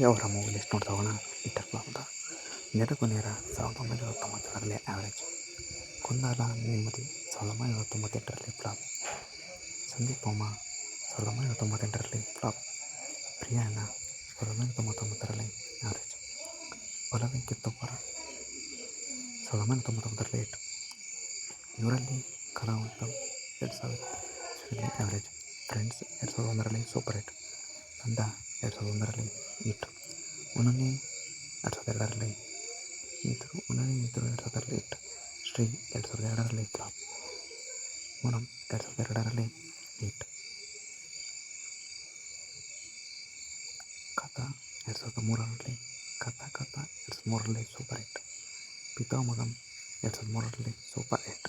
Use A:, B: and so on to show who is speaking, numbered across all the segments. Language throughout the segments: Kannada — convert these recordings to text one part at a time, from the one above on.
A: ಅವರ ಮೂವಿ ಲಿಸ್ಟ್ ನೋಡ್ತಾ ಹೋಗೋಣ ಇಟ್ಟರ್ ಅಂತ ನೆರಕು ನೇರ ಸಾವಿರದ ಒಂಬೈನೂರ ತೊಂಬತ್ತೇಳರಲ್ಲಿ ಆ್ಯಾವ್ರೇಜ್ ಕುಂದಾಲ ನೆಮ್ಮದಿ ಸಾವಿರದ ಒಂಬೈನೂರ ತೊಂಬತ್ತೆಂಟರಲ್ಲಿ ಫ್ಲಾಪ್ ಸಂದೀಪ್ ಪೋಮ ಸಾವಿರದ ಒಂಬೈನೂರ ತೊಂಬತ್ತೆಂಟರಲ್ಲಿ ಫ್ಲಾಪ್ ಪ್ರಿಯಾಣ ಸಾವಿರದ ಒಂಬೈನೂರ ತೊಂಬತ್ತೊಂಬತ್ತರಲ್ಲಿ ಆ್ಯಾವ್ರೇಜ್ ಒಲವೆ ಕಿತ್ತೊಬ್ಬರ ಸಾವಿರದ ಒಂಬೈನೂರ ತೊಂಬತ್ತೊಂಬತ್ತರಲ್ಲಿ ಏಟ್ ಇವರಲ್ಲಿ ಕಲಾವಂತ ಎರಡು ಸಾವಿರದ ಆ್ಯಾವ್ರೇಜ್ ಫ್ರೆಂಡ್ಸ್ ಎರಡು ಸಾವಿರದ ಒಂದರಲ್ಲಿ ಸೂಪರ್ ಹಿಟ್ ತಂಡ ಎರಡು ಸಾವಿರದ ಒಂದರಲ್ಲಿ ಹಿಟ್ ಉನನಿ ಎರಡು ಸಾವಿರದ ಎರಡರಲ್ಲಿ ಮಿತ್ರರು ಉನನಿ ಮಿತ್ರರು ಎರಡು ಸಾವಿರದಲ್ಲಿ ಹಿಟ್ ಶ್ರೀ ಎರಡು ಸಾವಿರದ ಎರಡರಲ್ಲಿ ಫ್ಲಾಪ್ ಓನಂ ಎರಡು ಸಾವಿರದ ಎರಡರಲ್ಲಿ ಹಿಟ್ ಕಥಾ ಎರಡು ಸಾವಿರದ ಮೂರರಲ್ಲಿ ಕಥಾ ಕಥಾ ಎರಡು ಸಾವಿರದ ಮೂರರಲ್ಲಿ ಸೂಪರ್ ಹಿಟ್ ಪಿತಾಮಗಂ ಎರಡು ಸಾವಿರದ ಮೂರರಲ್ಲಿ ಸೂಪರ್ ಹಿಟ್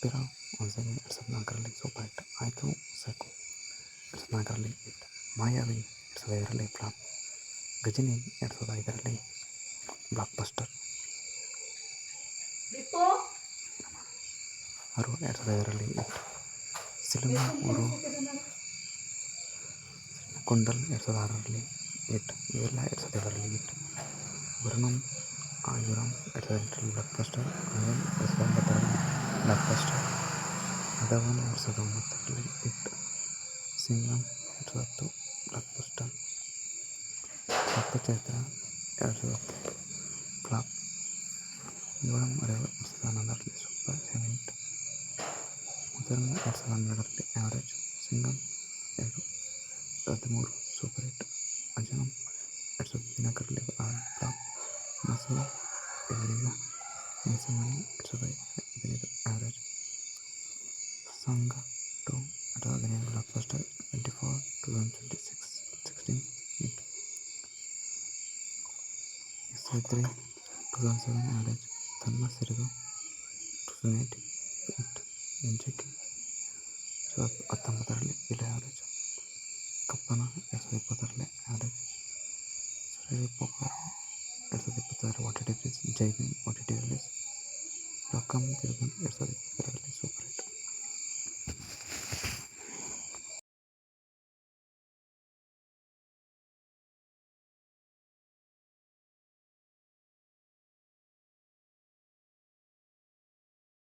A: ಪಿರಾ ಒಂದ್ಸಲ ಎರಡು ಸಾವಿರದ ನಾಲ್ಕರಲ್ಲಿ ಸೂಪರ್ ಹಿಟ್ ಆಯಿತು ಸಾಕು ಎರಡು ಸಾವಿರದ ನಾಲ್ಕರಲ್ಲಿ ಹಿಟ್ ಮಾಯಾವಿ ಎರಡು ಐದರಲ್ಲಿ ಫ್ಲಾಪ್ ಗಜನಿ ಎರಡು ಸಾವಿರದ ಐದರಲ್ಲಿ ಬ್ಲಾಕ್ ಬಸ್ಟರ್ ಅವರು ಎರಡು ಸಾವಿರದ ಐದರಲ್ಲಿ ಸಿನಿಮಾ ಅವರು ಕುಂಡಲ್ ಎರಡು ಸಾವಿರದ ಆರರಲ್ಲಿ ಹಿಟ್ ಇವೆಲ್ಲ ಎರಡು ಸಾವಿರದ ಐದರಲ್ಲಿ ಹಿಟ್ ವರ್ಣಂ ಆಯುರಂ ಎರಡು ಸಾವಿರದ ಎಂಟರಲ್ಲಿ ಬ್ಲಾಕ್ ಬಸ್ಟರ್ ಆಯನ್ ಎರಡು ಸಾವಿರದ ಒಂಬತ್ತರಲ್ಲಿ ಬ್ಲಾಕ್ ಬಸ್ಟರ್ ಅದವನ್ ಎರಡು ಸಾವಿರದ ಒಂಬತ್ತರಲ್ಲಿ ಹಿಟ್ ಸಿಂಗಂ ಎರಡು ಸಾವಿರದ ಹತ್ತು ತತ್ವಚೈತ್ರ ಎರಡು ಸಾವಿರದ ಹತ್ತು ಫ್ಲಾಪ್ ಏಳಂ ಎರಡು ಸಾವಿರದ ಹನ್ನೊಂದರಲ್ಲಿ ಸೂಪರ್ ಸೆವೆಂಟ್ ಹಿಟ್ ಮೊದಲ ಎರಡು ಸಾವಿರದ ಹನ್ನೆರಡರಲ್ಲಿ ಸಿಂಗಲ್ ಎರಡು ಹದಿಮೂರು ಸೂಪರ್ ಹಿಟ್ ಅಜನಂ ಎರಡು ಸಾವಿರದ ಹದಿನಾಲ್ಕರಲ್ಲಿ ಫ್ಲಾಪ್ ಮಸೂರ ಇವರೀಗ ಇನ್ಸಮನಿ ಎರಡು ಸಾವಿರದ ಹದಿನೈದು ಆ್ಯಾವ್ರೇಜ್ ಸಂಘ ಟು ಎರಡು ಸಾವಿರದ ಹದಿನೈದು blockbuster twenty four to S I three two thousand seven average ತನ್ನ ಸಿರಿದು two thousand eight hit N G K ಸಾವಿರದ ಹತ್ತೊಂಬತ್ತರಲ್ಲಿ ಬಿಲೆ ಆ್ಯಾವ್ರೇಜ್ ಕಪ್ಪನ ಎರಡು ಸಾವಿರದ ಇಪ್ಪತ್ತರಲ್ಲಿ ಆ್ಯಾವ್ರೇಜ್ ಸರಿ ಪೋಕರ್ ಎರಡು ಸಾವಿರದ ಇಪ್ಪತ್ತರ O T T release Jai Bhim O T T release ರಕಮ್ ತಿರುಗನ್ ಎರಡು ಸಾವಿರದ ಇಪ್ಪತ್ತೆರಡರಲ್ಲಿ ಸೂಪರ್